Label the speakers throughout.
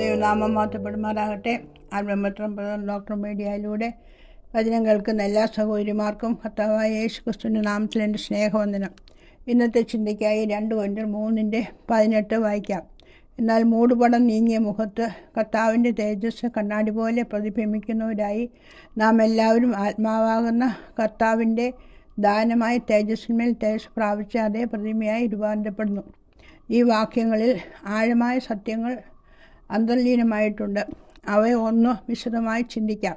Speaker 1: ദൈവനാമം മാറ്റപ്പെടുമാറാകട്ടെ ആൽബമിത്രം ഡോക്ടർ മീഡിയയിലൂടെ വചനം കേൾക്കുന്ന എല്ലാ സഹോദരിമാർക്കും ഭർത്താവായ യേശു ക്രിസ്തുവിന്റെ നാമത്തിൽ എന്റെ സ്നേഹവന്ദനം. ഇന്നത്തെ ചിന്തയ്ക്കായി രണ്ട് കൊഞ്ചർ മൂന്നിന്റെ പതിനെട്ട് വായിക്കാം. എന്നാൽ മൂടുപടം നീങ്ങിയ മുഖത്ത് കർത്താവിന്റെ തേജസ് കണ്ണാടി പോലെ പ്രതിബിംബിക്കുന്നവരായി നാം എല്ലാവരും ആത്മാവാകുന്ന കർത്താവിന്റെ ദാനമായ തേജസ്സിന്മേൽ തേജസ് പ്രാപിച്ച അതേ പ്രതിമയായി രൂപാന്തരപ്പെടുന്നു. ഈ വാക്യങ്ങളിൽ ആഴമായ സത്യങ്ങൾ അന്തർലീനമായിട്ടുണ്ട്. അവയെ ഒന്ന് വിശദമായി ചിന്തിക്കാം.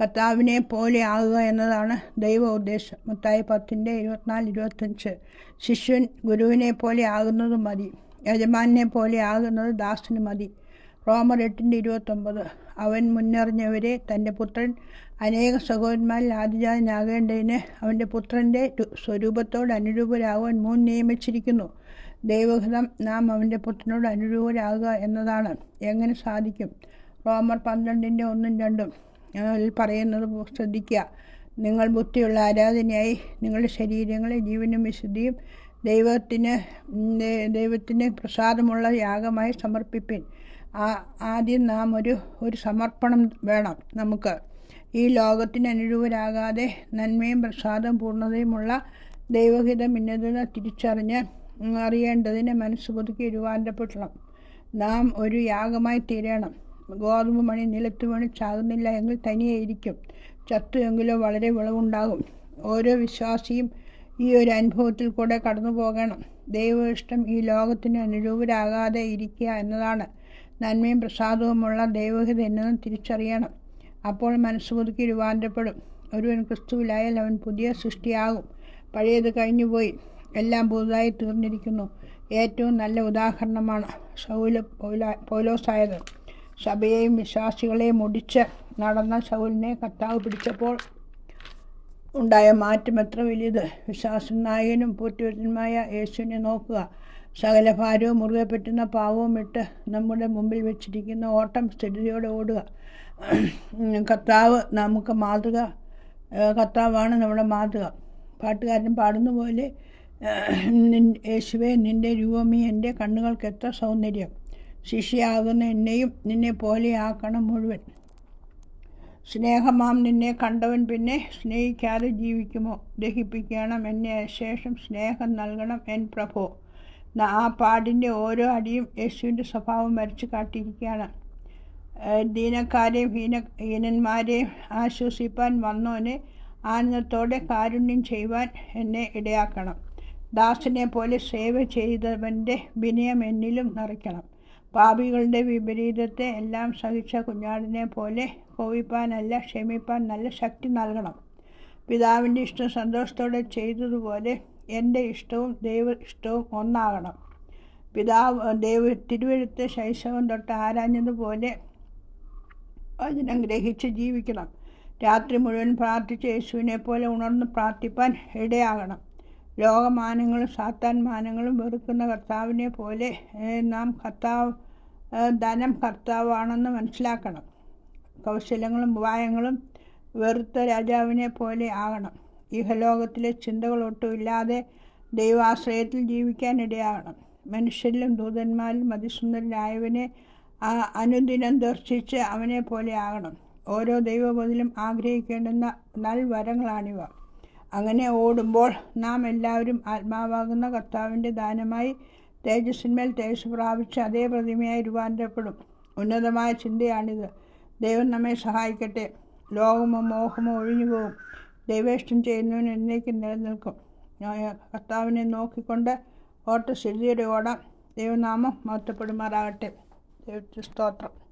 Speaker 1: കർത്താവിനെ പോലെ ആകുക എന്നതാണ് ദൈവ ഉദ്ദേശം. മുത്തായി പത്തിന്റെ ഇരുപത്തിനാല് ഇരുപത്തഞ്ച് ശിഷ്യൻ ഗുരുവിനെ പോലെ ആകുന്നത് മതി. യജമാനെ പോലെ ആകുന്നത് ദാസന് മതി. റോമർ എട്ടിന്റെ ഇരുപത്തൊമ്പത്. അവൻ മുന്നറിഞ്ഞവരെ തന്റെ പുത്രൻ അനേക സഹോദരന്മാരിൽ ആദിജാതനാകേണ്ടതിന് അവന്റെ പുത്രന്റെ സ്വരൂപത്തോട് അനുരൂപരാകുവാൻ മുൻ നിയമിച്ചിരിക്കുന്നു. ദൈവഹിതം നാം അവന്റെ പുത്രനോട് അനുരൂപരാകുക എന്നതാണ്. എങ്ങനെ സാധിക്കും? റോമർ പന്ത്രണ്ടിന്റെ ഒന്നും രണ്ടും. പറയുന്നത് ശ്രദ്ധിക്കുക. നിങ്ങൾ ബുദ്ധിയുള്ള ആരാധനയായി നിങ്ങളുടെ ശരീരങ്ങളെ ജീവനും വിശുദ്ധിയും ദൈവത്തിന് ദൈവത്തിന് പ്രസാദമുള്ള യാഗമായി സമർപ്പിപ്പിൻ. ആദ്യം നാം ഒരു ഒരു സമർപ്പണം വേണം നമുക്ക്. ഈ ലോകത്തിന് അനുരൂപരാകാതെ നന്മയും പ്രസാദം പൂർണതയുമുള്ള ദൈവഹിതം ഇന്നതെന്ന് തിരിച്ചറിഞ്ഞ് അറിയേണ്ടതിന് മനസ്സ് പുതുക്കി രൂപാന്തരപ്പെടണം നാം ഒരു യാഗമായി തീരണം. ഗോതമ്പ് മണി നിലത്ത് മണി ചാകുന്നില്ല എങ്കിൽ തനിയെ ഇരിക്കും. ചത്തു എങ്കിലോ വളരെ വിളവുണ്ടാകും. ഓരോ വിശ്വാസിയും ഈ ഒരു അനുഭവത്തിൽ കൂടെ കടന്നു പോകണം. ദൈവ ഇഷ്ടം ഈ ലോകത്തിന് അനുരൂപരാകാതെ ഇരിക്കുക എന്നതാണ്. നന്മയും പ്രസാദവുമുള്ള ദൈവഹിത എന്നതും തിരിച്ചറിയണം. അപ്പോൾ മനസ്സ് പുതുക്കി രൂപാന്തരപ്പെടും ഒരുവൻ ക്രിസ്തുവിലായാൽ അവൻ പുതിയ സൃഷ്ടിയാകും. പഴയത് കഴിഞ്ഞുപോയി. എല്ലാം പുതുതായി തീർന്നിരിക്കുന്നു. ഏറ്റവും നല്ല ഉദാഹരണമാണ് സൗല പൗലോസായത്. സഭയെയും വിശ്വാസികളെയും ഒടിച്ച് നടന്ന സൗലിനെ കർത്താവ് പിടിച്ചപ്പോൾ ഉണ്ടായ മാറ്റം എത്ര വലിയത്? വിശ്വാസനായകനും പൂറ്റുവരുന്നതുമായ യേശുവിനെ നോക്കുക. സകല ഭാരവും മുറുകെ പറ്റുന്ന പാവവും ഇട്ട് നമ്മുടെ മുമ്പിൽ വെച്ചിരിക്കുന്ന ഓട്ടം സ്ഥിരതയോടെ ഓടുക. കർത്താവ് നമുക്ക് മാതൃക കർത്താവാണ് നമ്മുടെ മാതൃക. പാട്ടുകാരൻ പാടുന്ന പോലെ യേശുവെ നിന്റെ രൂപമീ എന്റെ കണ്ണുകൾക്ക് എത്ര സൗന്ദര്യം. ശിഷ്യയാകുന്ന എന്നെയും നിന്നെ പോലെ ആക്കണം മുഴുവൻ. സ്നേഹമാം നിന്നെ കണ്ടവൻ പിന്നെ സ്നേഹിക്കാതെ ജീവിക്കുമോ? ദഹിപ്പിക്കണം എന്നെ ശേഷം സ്നേഹം നൽകണം എൻ പ്രഭോ. ആ പാടിന്റെ ഓരോ അടിയും യേശുവിന്റെ സ്വഭാവം വരച്ച് കാട്ടിയിരിക്കുകയാണ്. ദീനക്കാരെയും ഹീന ഹീനന്മാരെയും ആശ്വസിപ്പാൻ വന്നോനെ ആനന്ദത്തോടെ കാരുണ്യം ചെയ്യുവാൻ എന്നെ ഇടയാക്കണം. ദാസനെ പോലെ സേവ ചെയ്തവന്റെ വിനയം എന്നിലും നിറയ്ക്കണം. പാപികളുടെ വിപരീതത്തെ എല്ലാം സഹിച്ച കുഞ്ഞാടിനെ പോലെ കോവിപ്പാനല്ല ക്ഷമിപ്പാൻ നല്ല ശക്തി നൽകണം. പിതാവിന്റെ ഇഷ്ടം സന്തോഷത്തോടെ ചെയ്തതുപോലെ എന്റെ ഇഷ്ടവും ദൈവ ഇഷ്ടവും ഒന്നാകണം. പിതാവ് ദൈവ തിരുവഴുത്ത് ശൈശവം തൊട്ട് ആരാഞ്ഞതുപോലെ വചനം ഗ്രഹിച്ച് ജീവിക്കണം. രാത്രി മുഴുവൻ പ്രാർത്ഥിച്ച് യേശുവിനെ പോലെ ഉണർന്ന് പ്രാർത്ഥിപ്പാൻ ഇടയാകണം. ലോകമാനങ്ങളും സാത്താൻമാനങ്ങളും വെറുക്കുന്ന കർത്താവിനെ പോലെ നാം കർത്താവ് ധനം കർത്താവാണെന്ന് മനസ്സിലാക്കണം. കൗശലങ്ങളും ഉപായങ്ങളും വെറുത്ത രാജാവിനെ പോലെ ആകണം. ഇഹലോകത്തിലെ ചിന്തകളൊട്ടും ഇല്ലാതെ ദൈവാശ്രയത്തിൽ ജീവിക്കാനിടയാകണം മനുഷ്യരിലും ദൂതന്മാരിലും അതിസുന്ദരനായവനെ അനുദിനം ദർശിച്ച് അവനെ പോലെ ആകണം. ഓരോ ദൈവബോധിലും ആഗ്രഹിക്കേണ്ടുന്ന നൽവരങ്ങളാണിവ. അങ്ങനെ ഓടുമ്പോൾ നാം എല്ലാവരും ആത്മാവാകുന്ന കർത്താവിന്റെ ദാനമായി തേജസ്സിന്മേൽ തേജസ് പ്രാപിച്ച് അതേ പ്രതിമയായി രൂപാന്തരപ്പെടും. ഉന്നതമായ ചിന്തയാണിത്. ദൈവം നമ്മെ സഹായിക്കട്ടെ. ലോകമോ മോഹമോ ഒഴിഞ്ഞു പോകും ദൈവേഷ്ടം ചെയ്യുന്നവന് എന്നേക്കും നിലനിൽക്കും. കർത്താവിനെ നോക്കിക്കൊണ്ട് ഓട്ട ശുദ്ധിയുടെ ഓടാം. ദൈവനാമം മഹത്വപ്പെടുമാറാകട്ടെ. ദൈവത്തിൽ സ്തോത്രം.